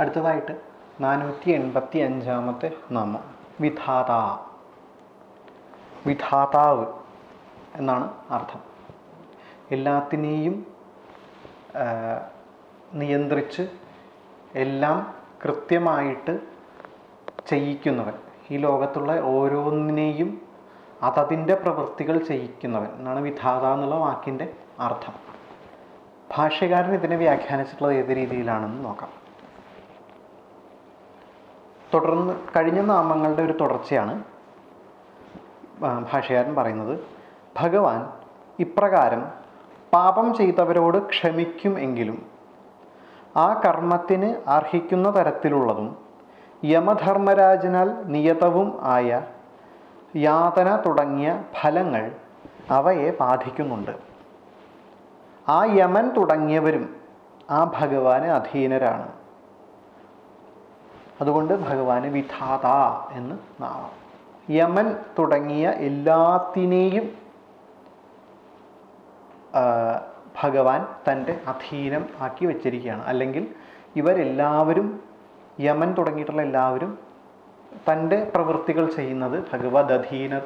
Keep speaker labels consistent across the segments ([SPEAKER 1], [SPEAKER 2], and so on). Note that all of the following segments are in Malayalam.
[SPEAKER 1] അടുത്തതായിട്ട് നാനൂറ്റി എൺപത്തി അഞ്ചാമത്തെ നാമം. വിധാത. വിധാതാവ് എന്നാണ് അർത്ഥം. എല്ലാത്തിനെയും നിയന്ത്രിച്ച് എല്ലാം കൃത്യമായിട്ട് ചെയ്യിക്കുന്നവൻ. ഈ ലോകത്തുള്ള ഓരോന്നിനെയും അതതിന്റെ പ്രവൃത്തികൾ ചെയ്യിക്കുന്നവൻ എന്നാണ് വിധാത എന്നുള്ള വാക്കിന്റെ അർത്ഥം. ഭാഷ്യകാരൻ ഇതിനെ വ്യാഖ്യാനിച്ചിട്ടുള്ളത് ഏത് രീതിയിലാണെന്ന് നോക്കാം. തുടർന്ന് കഴിഞ്ഞ നാമങ്ങളുടെ ഒരു തുടർച്ചയാണ് ഭാഷകാരൻ പറയുന്നത്. ഭഗവാൻ ഇപ്രകാരം പാപം ചെയ്തവരോട് ക്ഷമിക്കും എങ്കിലും ആ കർമ്മത്തിന് അർഹിക്കുന്ന തരത്തിലുള്ളതും യമധർമ്മരാജനാൽ നിയതവും ആയ യാതന തുടങ്ങിയ ഫലങ്ങൾ അവയെ ബാധിക്കുന്നുണ്ട്. ആ യമൻ തുടങ്ങിയവരും ആ ഭഗവാന് അധീനരാണ്. അതുകൊണ്ട് ഭഗവാന് വിധാത എന്ന് നാമം. യമൻ തുടങ്ങിയ എല്ലാത്തിനെയും ഭഗവാൻ തന്റെ അധീനം ആക്കി വെച്ചിരിക്കുകയാണ്. അല്ലെങ്കിൽ ഇവരെല്ലാവരും യമൻ തുടങ്ങിയിട്ടുള്ള എല്ലാവരും തന്റെ പ്രവൃത്തികൾ ചെയ്യുന്നത് ഭഗവത് അധീന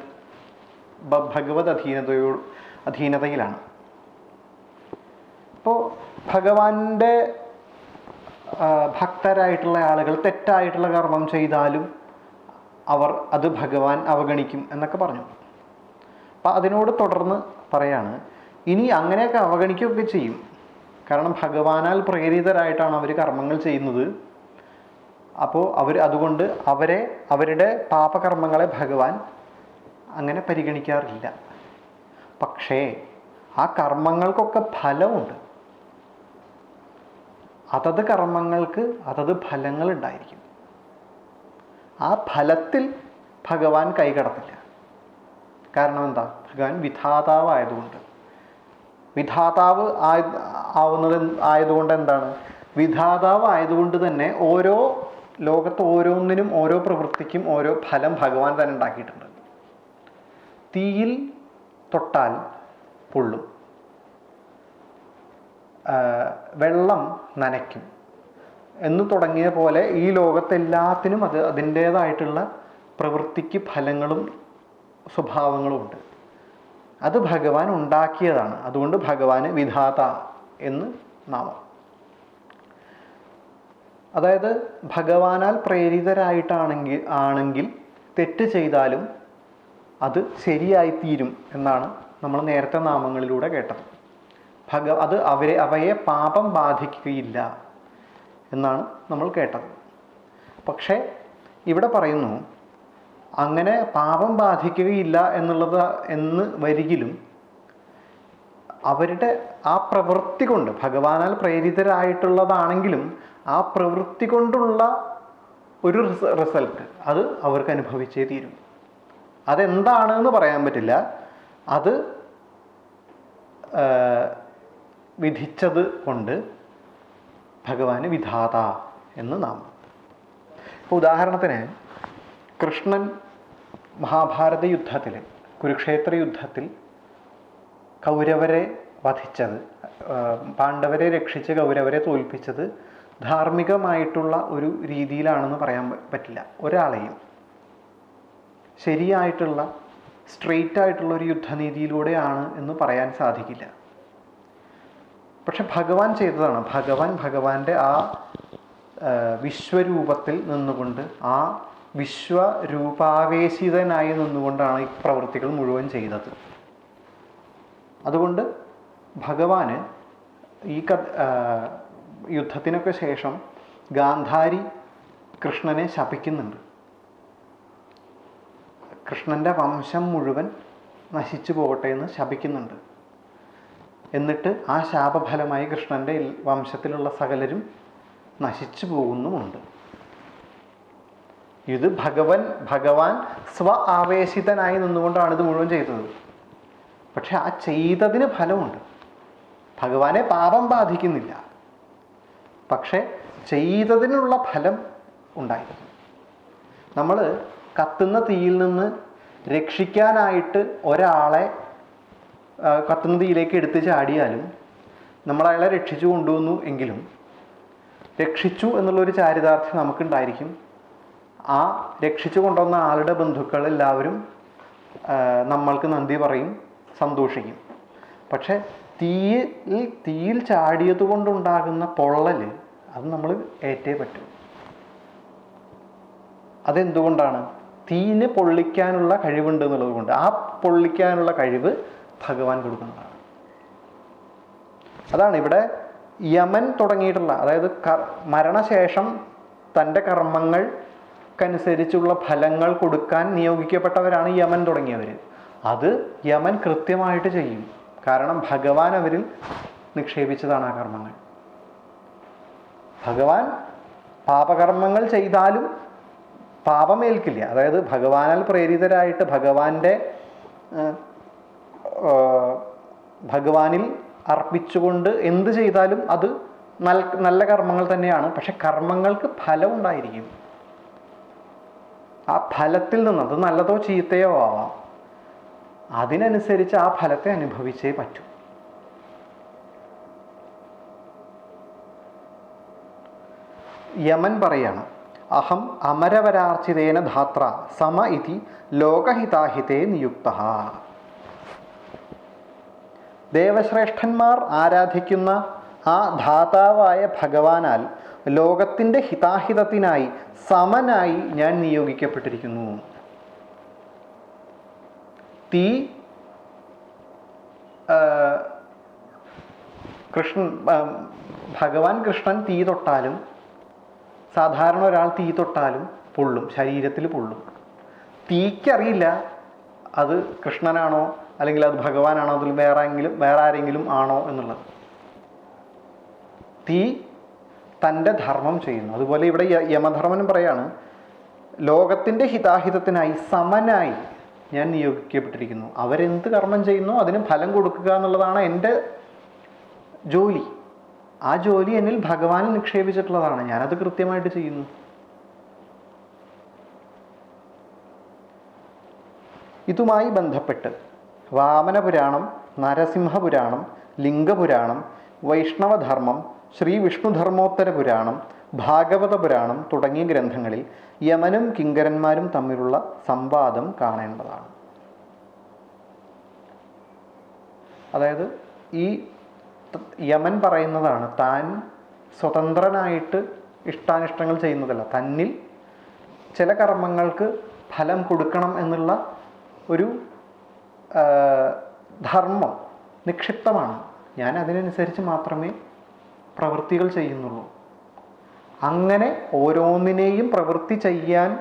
[SPEAKER 1] ഭഗവത് അധീനതയോ അധീനതയിലാണ്. അപ്പോൾ ഭഗവാന്റെ ഭക്തരായിട്ടുള്ള ആളുകൾ തെറ്റായിട്ടുള്ള കർമ്മം ചെയ്താലും അവർ അത് ഭഗവാൻ അവഗണിക്കും എന്നൊക്കെ പറഞ്ഞു. അപ്പം അതിനോട് തുടർന്ന് പറയാണ് ഇനി അങ്ങനെയൊക്കെ അവഗണിക്കുകയൊക്കെ ചെയ്യും. കാരണം ഭഗവാനാൽ പ്രേരിതരായിട്ടാണ് അവർ കർമ്മങ്ങൾ ചെയ്യുന്നത്. അപ്പോൾ അവർ അതുകൊണ്ട് അവരെ അവരുടെ പാപകർമ്മങ്ങളെ ഭഗവാൻ അങ്ങനെ പരിഗണിക്കാറില്ല. പക്ഷേ ആ കർമ്മങ്ങൾക്കൊക്കെ ഫലമുണ്ട്. അതത് കർമ്മങ്ങൾക്ക് അതത് ഫലങ്ങൾ ഉണ്ടായിരിക്കും ആ ഫലത്തിൽ ഭഗവാൻ കൈകടത്തില്ല. കാരണം എന്താ? ഭഗവാൻ വിധാതാവ് ആയതുകൊണ്ട് വിധാതാവ് ആയ ആവുന്നത് ആയതുകൊണ്ട് എന്താണ്? വിധാതാവ് ആയതുകൊണ്ട് തന്നെ ഓരോ ലോകത്ത് ഓരോന്നിനും ഓരോ പ്രവൃത്തിക്കും ഓരോ ഫലം ഭഗവാൻ തന്നെ ഉണ്ടാക്കിയിട്ടുണ്ട്. തീയിൽ തൊട്ടാൽ പൊള്ളും. വെള്ളം നനയ്ക്കും. എന്ന് തുടങ്ങിയ പോലെ ഈ ലോകത്തെല്ലാത്തിനും അത് അതിന്റേതായിട്ടുള്ള പ്രവൃത്തിക്ക് ഫലങ്ങളും സ്വഭാവങ്ങളും ഉണ്ട്. അത് ഭഗവാൻ ഉണ്ടാക്കിയതാണ്. അതുകൊണ്ട് ഭഗവാന് വിധാത എന്ന് നാമം. അതായത് ഭഗവാനാൽ പ്രേരിതരായിട്ടാണെങ്കിൽ ആണെങ്കിൽ തെറ്റ് ചെയ്താലും അത് ശരിയായിത്തീരും എന്നാണ് നമ്മൾ നേരത്തെ നാമങ്ങളിലൂടെ കേട്ടത്. ഭഗ അത് അവരെ അവയെ പാപം ബാധിക്കുകയില്ല എന്നാണ് നമ്മൾ കേട്ടത്. പക്ഷേ ഇവിടെ പറയുന്നു അങ്ങനെ പാപം ബാധിക്കുകയില്ല എന്നുള്ളത് എന്ന് വരികിലും അവരുടെ ആ പ്രവൃത്തി കൊണ്ട് ഭഗവാനാൽ പ്രേരിതരായിട്ടുള്ളതാണെങ്കിലും ആ പ്രവൃത്തി കൊണ്ടുള്ള ഒരു റിസൾട്ട് അത് അവർക്ക് അനുഭവിച്ചേ തീരും. അതെന്താണ് എന്ന് പറയാൻ പറ്റില്ല. അത് വിധിച്ചത് കൊണ്ട് ഭഗവാന് വിധാത എന്ന് നാം ഇപ്പോൾ ഉദാഹരണത്തിന് കൃഷ്ണൻ മഹാഭാരത യുദ്ധത്തിൽ കുരുക്ഷേത്ര യുദ്ധത്തിൽ കൗരവരെ വധിച്ചത് പാണ്ഡവരെ രക്ഷിച്ച് കൗരവരെ തോൽപ്പിച്ചത് ധാർമ്മികമായിട്ടുള്ള ഒരു രീതിയിലാണെന്ന് പറയാൻ പറ്റില്ല. ഒരാളെയും ശരിയായിട്ടുള്ള സ്ട്രെയിറ്റ് ആയിട്ടുള്ള ഒരു യുദ്ധനീതിയിലൂടെയാണ് എന്ന് പറയാൻ സാധിക്കില്ല. പക്ഷെ ഭഗവാൻ ചെയ്തതാണ്. ഭഗവാൻ ഭഗവാന്റെ ആ വിശ്വരൂപത്തിൽ നിന്നുകൊണ്ട് ആ വിശ്വരൂപാവേശിതനായി നിന്നുകൊണ്ടാണ് ഈ പ്രവൃത്തികൾ മുഴുവൻ ചെയ്തത്. അതുകൊണ്ട് ഭഗവാന് ഈ ക യുദ്ധത്തിനൊക്കെ ശേഷം ഗാന്ധാരി കൃഷ്ണനെ ശപിക്കുന്നുണ്ട്. കൃഷ്ണന്റെ വംശം മുഴുവൻ നശിച്ചു പോകട്ടെ എന്ന് ശപിക്കുന്നുണ്ട്. എന്നിട്ട് ആ ശാപഫലമായി കൃഷ്ണന്റെ വംശത്തിലുള്ള സകലരും നശിച്ചു പോകുന്നുമുണ്ട്. ഇത് ഭഗവൻ ഭഗവാൻ സ്വ ആവേശിതനായി നിന്നുകൊണ്ടാണ് ഇത് മുഴുവൻ ചെയ്തത്. പക്ഷെ ആ ചെയ്തതിന് ഫലമുണ്ട്. ഭഗവാനെ പാപം ബാധിക്കുന്നില്ല. പക്ഷെ ചെയ്തതിനുള്ള ഫലം ഉണ്ടായിരുന്നു. നമ്മൾ കത്തുന്ന തീയിൽ നിന്ന് രക്ഷിക്കാനായിട്ട് ഒരാളെ കത്തുന്ന തീയിലേക്ക് എടുത്ത് ചാടിയാലും നമ്മൾ അയാളെ രക്ഷിച്ചു കൊണ്ടുവന്നു എങ്കിലും രക്ഷിച്ചു എന്നുള്ളൊരു ചാരിതാർത്ഥ്യം നമുക്കുണ്ടായിരിക്കും. ആ രക്ഷിച്ചു കൊണ്ടുവന്ന ആളുടെ ബന്ധുക്കൾ എല്ലാവരും നമ്മൾക്ക് നന്ദി പറയും സന്തോഷിക്കും. പക്ഷെ തീയിൽ തീയിൽ ചാടിയത് കൊണ്ടുണ്ടാകുന്ന പൊള്ളൽ അത് നമ്മൾ ഏറ്റേ പറ്റും. അതെന്തുകൊണ്ടാണ്? തീയിന് പൊള്ളിക്കാനുള്ള കഴിവുണ്ട് എന്നുള്ളത് കൊണ്ട്. ആ പൊള്ളിക്കാനുള്ള കഴിവ് ഭഗവാൻ കൊടുക്കുന്നതാണ്. അതാണ് ഇവിടെ യമൻ തുടങ്ങിയിട്ടുള്ള അതായത് മരണശേഷം തന്റെ കർമ്മങ്ങൾക്കനുസരിച്ചുള്ള ഫലങ്ങൾ കൊടുക്കാൻ നിയോഗിക്കപ്പെട്ടവരാണ് യമൻ തുടങ്ങിയവർ അത് യമൻ കൃത്യമായിട്ട് ചെയ്യും. കാരണം ഭഗവാൻ അവരിൽ നിക്ഷേപിച്ചതാണ് ആ കർമ്മങ്ങൾ. ഭഗവാൻ പാപകർമ്മങ്ങൾ ചെയ്താലും പാപമേൽക്കില്ല. അതായത് ഭഗവാനാൽ പ്രേരിതരായിട്ട് ഭഗവാന്റെ ഭഗവാനിൽ അർപ്പിച്ചുകൊണ്ട് എന്ത് ചെയ്താലും അത് നല്ല കർമ്മങ്ങൾ തന്നെയാണ്. പക്ഷെ കർമ്മങ്ങൾക്ക് ഫലം ഉണ്ടായിരിക്കും. ആ ഫലത്തിൽ നിന്ന് അത് നല്ലതോ ചീത്തയോ ആവാം. അതിനനുസരിച്ച് ആ ഫലത്തെ അനുഭവിച്ചേ പറ്റൂ. യമൻ പറയാണ് അഹം അമരവരാർച്ചിതേന ധാത്ര സമ ഇതി ലോകഹിതാഹിതേ നിയുക്ത. ദേവശ്രേഷ്ഠന്മാർ ആരാധിക്കുന്ന ആ ധാതാവായ ഭഗവാനാൽ ലോകത്തിന്റെ ഹിതാഹിതത്തിനായി സമനായി ഞാൻ നിയോഗിക്കപ്പെട്ടിരിക്കുന്നു. തീ കൃഷ്ണൻ ഭഗവാൻ കൃഷ്ണൻ തീ തൊട്ടാലും സാധാരണ ഒരാൾ തീ തൊട്ടാലും പൊള്ളും ശരീരത്തിൽ പൊള്ളും. തീക്കറിയില്ല അത് കൃഷ്ണനാണോ അല്ലെങ്കിൽ അത് ഭഗവാനാണോ അതിൽ വേറെ എങ്കിലും വേറെ ആരെങ്കിലും ആണോ എന്നുള്ളത്. തീ തന്റെ ധർമ്മം ചെയ്യുന്നു. അതുപോലെ ഇവിടെ യമധർമ്മനും പറയാണ് ലോകത്തിന്റെ ഹിതാഹിതത്തിനായി സമനായി ഞാൻ നിയോഗിക്കപ്പെട്ടിരിക്കുന്നു. അവരെന്ത് കർമ്മം ചെയ്യുന്നു? അതിന് ഫലം കൊടുക്കുക എന്നുള്ളതാണ് എന്റെ ജോലി. ആ ജോലി എന്നിൽ ഭഗവാൻ നിക്ഷേപിച്ചിട്ടുള്ളതാണ്. ഞാനത് കൃത്യമായിട്ട് ചെയ്യുന്നു. ഇതുമായി ബന്ധപ്പെട്ട് വാമനപുരാണം നരസിംഹപുരാണം ലിംഗപുരാണം വൈഷ്ണവധർമ്മം ശ്രീ വിഷ്ണുധർമ്മോത്തര പുരാണം ഭാഗവത പുരാണം തുടങ്ങിയ ഗ്രന്ഥങ്ങളിൽ യമനും കിങ്കരന്മാരും തമ്മിലുള്ള സംവാദം കാണേണ്ടതാണ്. അതായത് ഈ യമൻ പറയുന്നതാണ് താൻ സ്വതന്ത്രനായിട്ട് ഇഷ്ടാനിഷ്ടങ്ങൾ ചെയ്യുന്നതല്ല. തന്നിൽ ചില കർമ്മങ്ങൾക്ക് ഫലം കൊടുക്കണം എന്നുള്ള ഒരു ധർമ്മം നിക്ഷിപ്തമാണ്. ഞാൻ അതിനനുസരിച്ച് മാത്രമേ പ്രവൃത്തികൾ ചെയ്യുന്നുള്ളൂ. അങ്ങനെ ഓരോന്നിനെയും പ്രവൃത്തി ചെയ്യാൻ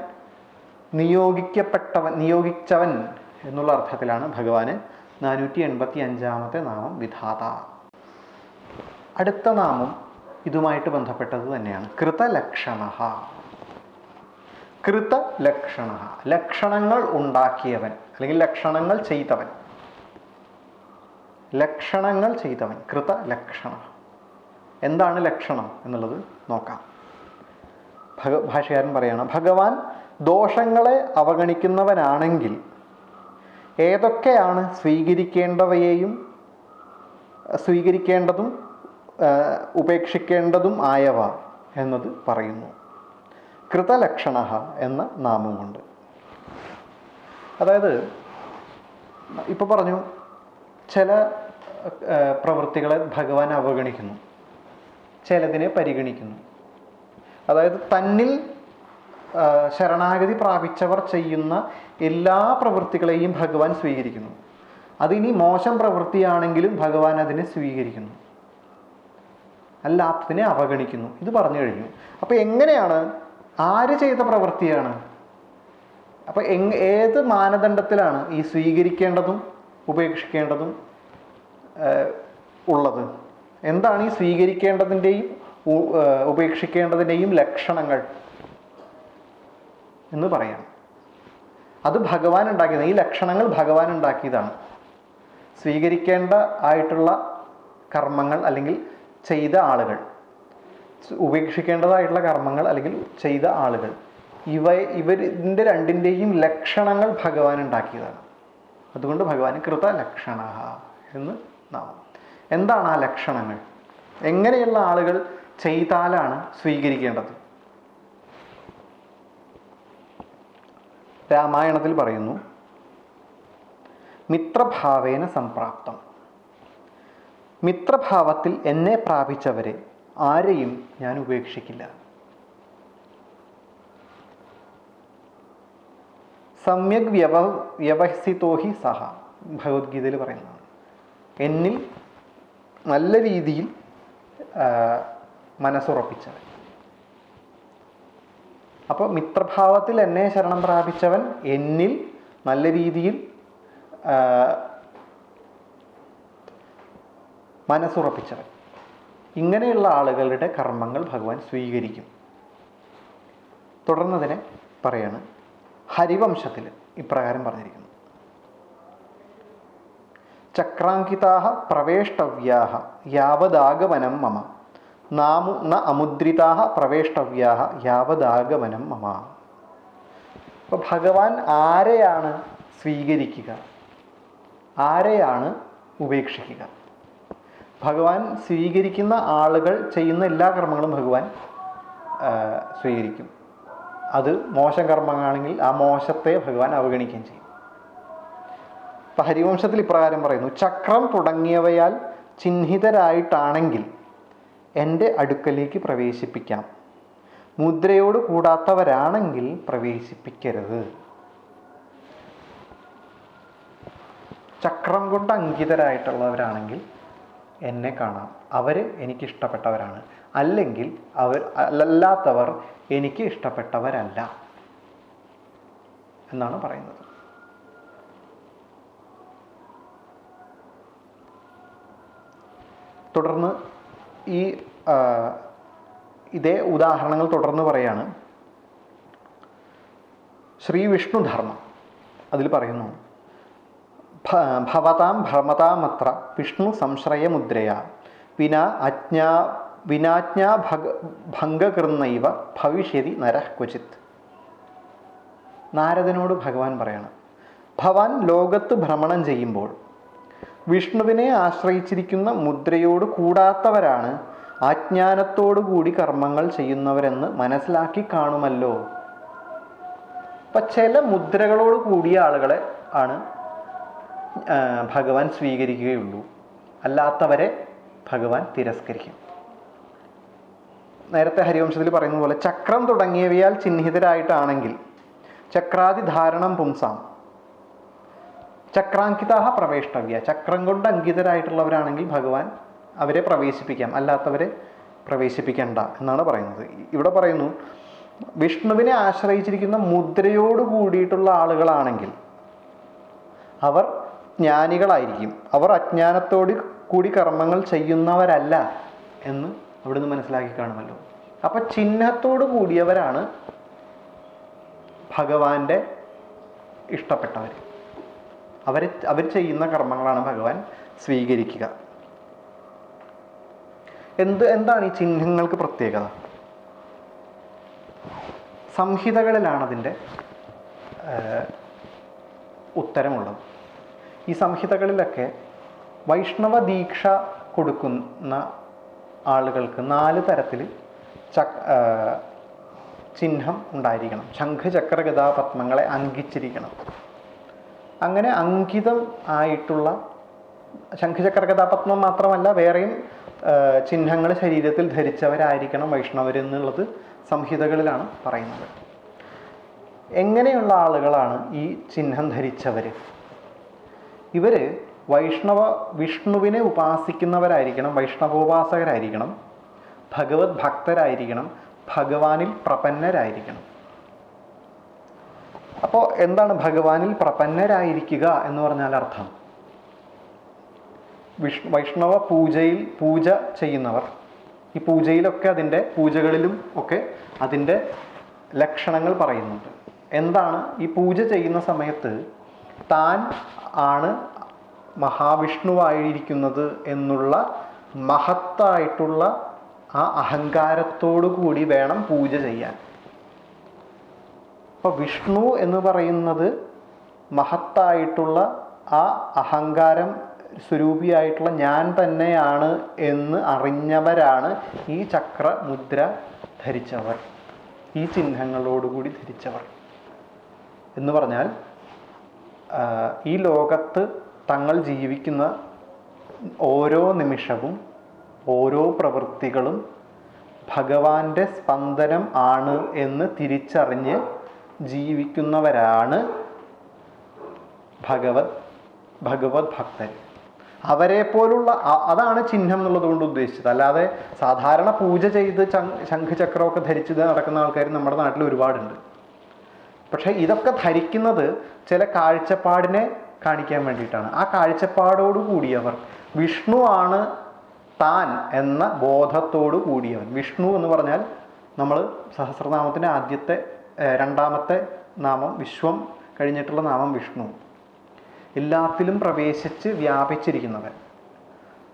[SPEAKER 1] നിയോഗിക്കപ്പെട്ടവൻ നിയോഗിച്ചവൻ എന്നുള്ള അർത്ഥത്തിലാണ് ഭഗവാന് നാനൂറ്റി എൺപത്തി അഞ്ചാമത്തെ നാമം വിധാത. അടുത്ത നാമം ഇതുമായിട്ട് ബന്ധപ്പെട്ടത് തന്നെയാണ്. കൃതലക്ഷണ. കൃതലക്ഷണ ലക്ഷണങ്ങൾ ഉണ്ടാക്കിയവൻ അല്ലെങ്കിൽ ലക്ഷണങ്ങൾ ചെയ്തവൻ. ലക്ഷണങ്ങൾ ചെയ്തവൻ കൃത ലക്ഷണ. എന്താണ് ലക്ഷണം എന്നുള്ളത് നോക്കാം. ഭഗ ഭാഷകാരൻ പറയാണ് ഭഗവാൻ ദോഷങ്ങളെ അവഗണിക്കുന്നവനാണെങ്കിൽ ഏതൊക്കെയാണ് സ്വീകരിക്കേണ്ടവയെയും സ്വീകരിക്കേണ്ടതും ഉപേക്ഷിക്കേണ്ടതും ആയവ? എന്നത് പറയുന്നു. കൃതലക്ഷണ എന്ന നാമം കൊണ്ട് അതായത് ഇപ്പോൾ പറഞ്ഞു ചില പ്രവൃത്തികളെ ഭഗവാൻ അവഗണിക്കുന്നു. ചിലതിനെ പരിഗണിക്കുന്നു. അതായത് തന്നിൽ ശരണാഗതി പ്രാപിച്ചവർ ചെയ്യുന്ന എല്ലാ പ്രവൃത്തികളെയും ഭഗവാൻ സ്വീകരിക്കുന്നു. അതിനി മോശം പ്രവൃത്തിയാണെങ്കിലും ഭഗവാൻ അതിനെ സ്വീകരിക്കുന്നു. അല്ലാത്തതിനെ അവഗണിക്കുന്നു. ഇത് പറഞ്ഞു കഴിഞ്ഞു. അപ്പോൾ എങ്ങനെയാണ് ആര് ചെയ്ത പ്രവൃത്തിയാണ്? അപ്പൊ എങ് ഏത് മാനദണ്ഡത്തിലാണ് ഈ സ്വീകരിക്കേണ്ടതും ഉപേക്ഷിക്കേണ്ടതും ഉള്ളത്? എന്താണ് ഈ സ്വീകരിക്കേണ്ടതിന്റെയും ഉപേക്ഷിക്കേണ്ടതിന്റെയും ലക്ഷണങ്ങൾ എന്ന് പറയാം. അത് ഭഗവാൻ ഉണ്ടാക്കിയത് ഈ ലക്ഷണങ്ങൾ ഭഗവാൻ ഉണ്ടാക്കിയതാണ്. സ്വീകരിക്കേണ്ട ആയിട്ടുള്ള കർമ്മങ്ങൾ അല്ലെങ്കിൽ ചെയ്ത ആളുകൾ. ഉപേക്ഷിക്കേണ്ടതായിട്ടുള്ള കർമ്മങ്ങൾ അല്ലെങ്കിൽ ചെയ്ത ആളുകൾ. ഇവ ഇവരിന്റെ രണ്ടിന്റെയും ലക്ഷണങ്ങൾ ഭഗവാൻ ഉണ്ടാക്കിയതാണ്. അതുകൊണ്ട് ഭഗവാൻ കൃത ലക്ഷണ എന്ന് നാമം. എന്താണ് ആ ലക്ഷണങ്ങൾ? എങ്ങനെയുള്ള ആളുകൾ ചെയ്താലാണ് സ്വീകരിക്കേണ്ടത്? രാമായണത്തിൽ പറയുന്നു മിത്രഭാവേന സംപ്രാപ്തം. മിത്രഭാവത്തിൽ എന്നെ പ്രാപിച്ചവരെ ആരെയും ഞാൻ ഉപേക്ഷിക്കില്ല. സമ്യക് വ്യവ വ്യവഹസിതോഹി സഹ ഭഗവത്ഗീതയിൽ പറയുന്നതാണ്. എന്നിൽ നല്ല രീതിയിൽ മനസ്സുറപ്പിച്ചവൻ. അപ്പോൾ മിത്രഭാവത്തിൽ എന്നെ ശരണം പ്രാപിച്ചവൻ എന്നിൽ നല്ല രീതിയിൽ മനസ്സുറപ്പിച്ചവൻ. ഇങ്ങനെയുള്ള ആളുകളുടെ കർമ്മങ്ങൾ ഭഗവാൻ സ്വീകരിക്കും. തുടർന്നതിനെ പറയാണ് ഹരിവംശത്തിൽ ഇപ്രകാരം പറഞ്ഞിരിക്കുന്നു. ചക്രാങ്കിതാഹ പ്രവേഷ്ടവ്യാഹ യാവദാഗമനം മമ. നാമു ന അമുദ്രിതാഹ പ്രവേഷ്ടവ്യാഹ യാവദാഗമനം മമ. അപ്പോൾ ഭഗവാൻ ആരെയാണ് സ്വീകരിക്കുക? ആരെയാണ് ഉപേക്ഷിക്കുക? ഭഗവാൻ സ്വീകരിക്കുന്ന ആളുകൾ ചെയ്യുന്ന എല്ലാ കർമ്മങ്ങളും ഭഗവാൻ സ്വീകരിക്കും. അത് മോശം കർമ്മങ്ങളാണെങ്കിൽ ആ മോശത്തെ ഭഗവാൻ അവഗണിക്കുകയും ചെയ്യും. ഇപ്പം ഹരിവംശത്തിൽ ഇപ്രകാരം പറയുന്നു ചക്രം തുടങ്ങിയവയാൽ ചിഹ്നിതരായിട്ടാണെങ്കിൽ എന്റെ അടുക്കലേക്ക് പ്രവേശിപ്പിക്കാം. മുദ്രയോട് കൂടാത്തവരാണെങ്കിൽ പ്രവേശിപ്പിക്കരുത്. ചക്രം കൊണ്ട് അങ്കിതരായിട്ടുള്ളവരാണെങ്കിൽ എന്നെ കാണാം. അവർ എനിക്ക് ഇഷ്ടപ്പെട്ടവരാണ് അല്ലെങ്കിൽ അവർ അല്ലാത്തവർ എനിക്ക് ഇഷ്ടപ്പെട്ടവരല്ല എന്നാണ് പറയുന്നത്. തുടർന്ന് ഈ ഇതേ ഉദാഹരണങ്ങൾ തുടർന്ന് പറയാണ്. ശ്രീ വിഷ്ണുധർമ്മം അതിൽ പറയുന്നു ഭവതാം ഭ്രമതാമത്ര വിഷ്ണു സംശ്രയമുദ്രയ. വിനാ അജ്ഞാ വിനാജ്ഞാ ഭഗ ഭംഗകൃന്നൈവ ഭവിഷ്യതി നരഃ ക്വചിത്. നാരദനോട് ഭഗവാൻ പറയണം ഭവാൻ ലോകത്ത് ഭ്രമണം ചെയ്യുമ്പോൾ വിഷ്ണുവിനെ ആശ്രയിച്ചിരിക്കുന്ന മുദ്രയോട് കൂടാത്തവരാണ് അജ്ഞാനത്തോടുകൂടി കർമ്മങ്ങൾ ചെയ്യുന്നവരെന്ന് മനസ്സിലാക്കി കാണുമല്ലോ. അപ്പൊ ചില മുദ്രകളോട് കൂടിയ ആളുകളെ ആണ് ഭഗവാൻ സ്വീകരിക്കുകയുള്ളൂ. അല്ലാത്തവരെ ഭഗവാൻ തിരസ്കരിക്കും. നേരത്തെ ഹരിവംശത്തിൽ പറയുന്ന പോലെ ചക്രം തുടങ്ങിയവയാൽ ചിഹ്നിതരായിട്ടാണെങ്കിൽ ചക്രാതി ധാരണം പുംസാം. ചക്രാങ്കിതാഹ പ്രവേഷ്ടവ്യ. ചക്രം കൊണ്ട് അങ്കിതരായിട്ടുള്ളവരാണെങ്കിൽ ഭഗവാൻ അവരെ പ്രവേശിപ്പിക്കാം. അല്ലാത്തവരെ പ്രവേശിപ്പിക്കണ്ട എന്നാണ് പറയുന്നത്. ഇവിടെ പറയുന്നു വിഷ്ണുവിനെ ആശ്രയിച്ചിരിക്കുന്ന മുദ്രയോട് കൂടിയിട്ടുള്ള ആളുകളാണെങ്കിൽ അവർ ജ്ഞാനികളായിരിക്കും അവർ അജ്ഞാനത്തോട് കൂടി കർമ്മങ്ങൾ ചെയ്യുന്നവരല്ല എന്ന് അവിടുന്ന് മനസ്സിലാക്കി കാണുമല്ലോ. അപ്പൊ ചിഹ്നത്തോട് കൂടിയവരാണ് ഭഗവാന്റെ ഇഷ്ടപ്പെട്ടവർ. അവർ അവർ ചെയ്യുന്ന കർമ്മങ്ങളാണ് ഭഗവാൻ സ്വീകരിക്കുക. എന്ത് എന്താണ് ഈ ചിഹ്നങ്ങൾക്ക് പ്രത്യേകത? സംഹിതകളിലാണ് അതിന്റെ ഉത്തരമുള്ളത്. ഈ സംഹിതകളിലൊക്കെ വൈഷ്ണവ ദീക്ഷ കൊടുക്കുന്ന ആളുകൾക്ക് നാല് തരത്തിൽ ചക് ചിഹ്നം ഉണ്ടായിരിക്കണം. ശംഖ് ചക്ര ഗദാ പത്മങ്ങളെ അങ്കിച്ചിരിക്കണം. അങ്ങനെ അങ്കിതം ആയിട്ടുള്ള ശംഖുചക്ര കഥാപത്മം മാത്രമല്ല വേറെയും ചിഹ്നങ്ങൾ ശരീരത്തിൽ ധരിച്ചവരായിരിക്കണം വൈഷ്ണവർ എന്നുള്ളത് സംഹിതകളിലാണ് പറയുന്നത്. എങ്ങനെയുള്ള ആളുകളാണ് ഈ ചിഹ്നം ധരിച്ചവർ ഇവർ വൈഷ്ണവ വിഷ്ണുവിനെ ഉപാസിക്കുന്നവരായിരിക്കണം വൈഷ്ണവോപാസകരായിരിക്കണം ഭഗവത് ഭക്തരായിരിക്കണം ഭഗവാനിൽ പ്രപന്നരായിരിക്കണം. അപ്പോൾ എന്താണ് ഭഗവാനിൽ പ്രപന്നരായിരിക്കുക എന്ന് പറഞ്ഞാൽ അർത്ഥം? വിഷ്ണു വൈഷ്ണവ പൂജയിൽ പൂജ ചെയ്യുന്നവർ ഈ പൂജയിലൊക്കെ അതിന്റെ പൂജകളിലും ഒക്കെ അതിന്റെ ലക്ഷണങ്ങൾ പറയുന്നുണ്ട്. എന്താണ് ഈ പൂജ ചെയ്യുന്ന സമയത്ത് താൻ ആണ് മഹാവിഷ്ണുവായിരിക്കുന്നത് എന്നുള്ള മഹത്തായിട്ടുള്ള ആ അഹങ്കാരത്തോടു കൂടി വേണം പൂജ ചെയ്യാൻ. അപ്പൊ വിഷ്ണു എന്ന് പറയുന്നത് മഹത്തായിട്ടുള്ള ആ അഹങ്കാരം സ്വരൂപിയായിട്ടുള്ള ഞാൻ തന്നെയാണ് എന്ന് അറിഞ്ഞവരാണ് ഈ ചക്ര മുദ്ര ധരിച്ചവർ. ഈ ചിഹ്നങ്ങളോടുകൂടി ധരിച്ചവർ. എന്ന് പറഞ്ഞാൽ ഈ ലോകത്ത് തങ്ങൾ ജീവിക്കുന്ന ഓരോ നിമിഷവും ഓരോ പ്രവൃത്തികളും ഭഗവാന്റെ സ്പന്ദനം ആണ് എന്ന് തിരിച്ചറിഞ്ഞ് ജീവിക്കുന്നവരാണ് ഭഗവത് ഭഗവത് ഭക്തൻ. അവരെ പോലുള്ള അതാണ് ചിഹ്നം എന്നുള്ളത് കൊണ്ട് ഉദ്ദേശിച്ചത്. അല്ലാതെ സാധാരണ പൂജ ചെയ്ത് ശംഖ് ശംഖുചക്രമൊക്കെ ധരിച്ച് നടക്കുന്ന ആൾക്കാർ നമ്മുടെ നാട്ടിൽ ഒരുപാടുണ്ട്. പക്ഷെ ഇതൊക്കെ ധരിക്കുന്നത് ചില കാഴ്ചപ്പാടിനെ കാണിക്കാൻ വേണ്ടിയിട്ടാണ്. ആ കാഴ്ചപ്പാടോട് കൂടിയവർ വിഷ്ണു ആണ് താൻ എന്ന ബോധത്തോടു കൂടിയവൻ. വിഷ്ണു എന്ന് പറഞ്ഞാൽ നമ്മൾ സഹസ്രനാമത്തിന്റെ ആദ്യത്തെ രണ്ടാമത്തെ നാമം വിശ്വം കഴിഞ്ഞിട്ടുള്ള നാമം വിഷ്ണു. എല്ലാത്തിലും പ്രവേശിച്ച് വ്യാപിച്ചിരിക്കുന്നവൻ.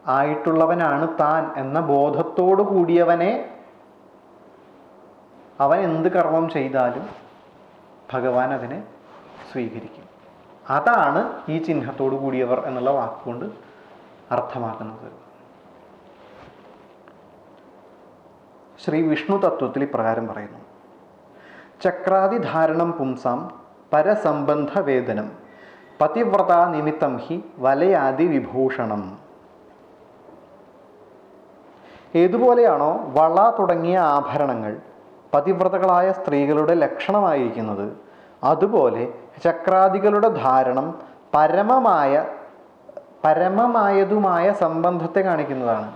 [SPEAKER 1] ആയിട്ടുള്ളവനാണ് താൻ എന്ന ബോധത്തോടു കൂടിയവനെ അവൻ എന്ത് കർമ്മം ചെയ്താലും ഭഗവാൻ അതിനെ സ്വീകരിക്കും. അതാണ് ഈ ചിഹ്നത്തോടു കൂടിയവർ എന്നുള്ള വാക്കുകൊണ്ട് അർത്ഥമാക്കുന്നത്. ശ്രീ വിഷ്ണു തത്വത്തിൽ ഇപ്രകാരം പറയുന്നു. ചക്രാതിധാരണം പുംസാം പരസംബന്ധ വേദനം പതിവ്രത നിമിത്തം ഹി വലയാതി വിഭൂഷണം. ഏതുപോലെയാണോ വള തുടങ്ങിയ ആഭരണങ്ങൾ പതിവ്രതകളായ സ്ത്രീകളുടെ ലക്ഷണമായിരിക്കുന്നത്. അതുപോലെ ചക്രാദികളുടെ ധാരണം പരമമായ പരമമായതുമായ സംബന്ധത്തെ കാണിക്കുന്നതാണ്.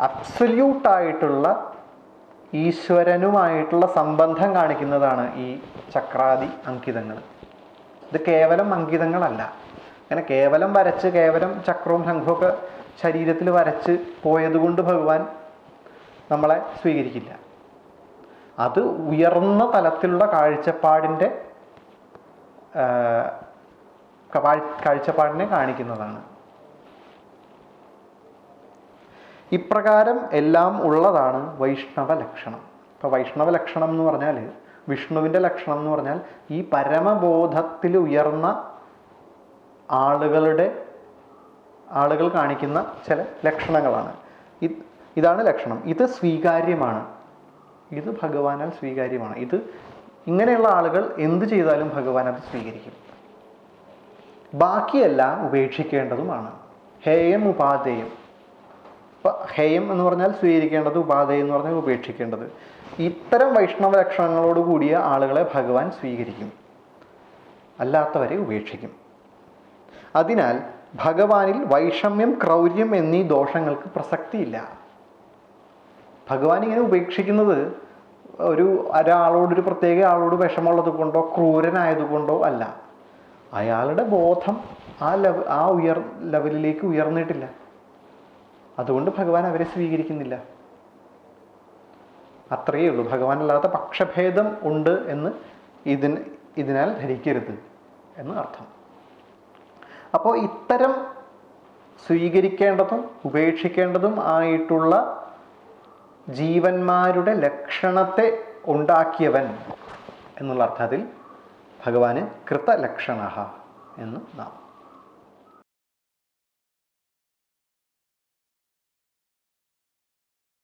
[SPEAKER 1] അബ്സല്യൂട്ടായിട്ടുള്ള ഈശ്വരനുമായിട്ടുള്ള സംബന്ധം കാണിക്കുന്നതാണ് ഈ ചക്രാദി അങ്കിതങ്ങൾ. ഇത് കേവലം അങ്കിതങ്ങളല്ല. അങ്ങനെ കേവലം വരച്ച് കേവലം ചക്രവും ശംഖുമൊക്കെ ശരീരത്തിൽ വരച്ച് പോയതുകൊണ്ട് ഭഗവാൻ നമ്മളെ സ്വീകരിക്കില്ല. അത് ഉയർന്ന തലത്തിലുള്ള കാഴ്ചപ്പാടിന്റെ കാഴ്ചപ്പാടിനെ കാണിക്കുന്നതാണ്. ഇപ്രകാരം എല്ലാം ഉള്ളതാണ് വൈഷ്ണവ ലക്ഷണം. ഇപ്പോൾ വൈഷ്ണവ ലക്ഷണം എന്ന് പറഞ്ഞാൽ വിഷ്ണുവിന്റെ ലക്ഷണം എന്ന് പറഞ്ഞാൽ ഈ പരമബോധത്തിൽ ഉയർന്ന ആളുകളുടെ ആളുകൾ കാണിക്കുന്ന ചില ലക്ഷണങ്ങളാണ്. ഇതാണ് ലക്ഷണം. ഇത് സ്വീകാര്യമാണ്. ഇത് ഭഗവാനാൽ സ്വീകാര്യമാണ്. ഇത് ഇങ്ങനെയുള്ള ആളുകൾ എന്ത് ചെയ്താലും ഭഗവാൻ അത് സ്വീകരിക്കും. ബാക്കിയെല്ലാം ഉപേക്ഷിക്കേണ്ടതുമാണ്. ഹേയം ഉപാധേയം. ഹേയം എന്ന് പറഞ്ഞാൽ സ്വീകരിക്കേണ്ടത് ഉപാധേയം എന്ന് പറഞ്ഞാൽ ഉപേക്ഷിക്കേണ്ടത്. ഇത്തരം വൈഷ്ണവ ലക്ഷണങ്ങളോട് കൂടിയ ആളുകളെ ഭഗവാൻ സ്വീകരിക്കും. അല്ലാത്തവരെ ഉപേക്ഷിക്കും. അതിനാൽ ഭഗവാനിൽ വൈഷമ്യം ക്രൗര്യം എന്നീ ദോഷങ്ങൾക്ക് പ്രസക്തിയില്ല. ഭഗവാൻ ഇങ്ങനെ ഉപേക്ഷിക്കുന്നത് ഒരു ഒരാളോട് ഒരു പ്രത്യേക ആളോട് വിഷമുള്ളത് കൊണ്ടോ ക്രൂരനായതുകൊണ്ടോ അല്ല. അയാളുടെ ബോധം ആ ലെവ ആ ഉയർ ലെവലിലേക്ക് ഉയർന്നിട്ടില്ല. അതുകൊണ്ട് ഭഗവാൻ അവരെ സ്വീകരിക്കുന്നില്ല. അത്രയേ ഉള്ളൂ. ഭഗവാൻ അല്ലാത്ത പക്ഷഭേദം ഉണ്ട് എന്ന് ഇതിന് ഇതിനാൽ ധരിക്കരുത് എന്ന് അർത്ഥം. അപ്പോൾ ഇത്തരം സ്വീകരിക്കേണ്ടതും ഉപേക്ഷിക്കേണ്ടതും ആയിട്ടുള്ള ജീവന്മാരുടെ ലക്ഷണത്തെ ഉണ്ടാക്കിയവൻ എന്നുള്ള അർത്ഥത്തിൽ ഭഗവാന് കൃതലക്ഷണ എന്ന് നാം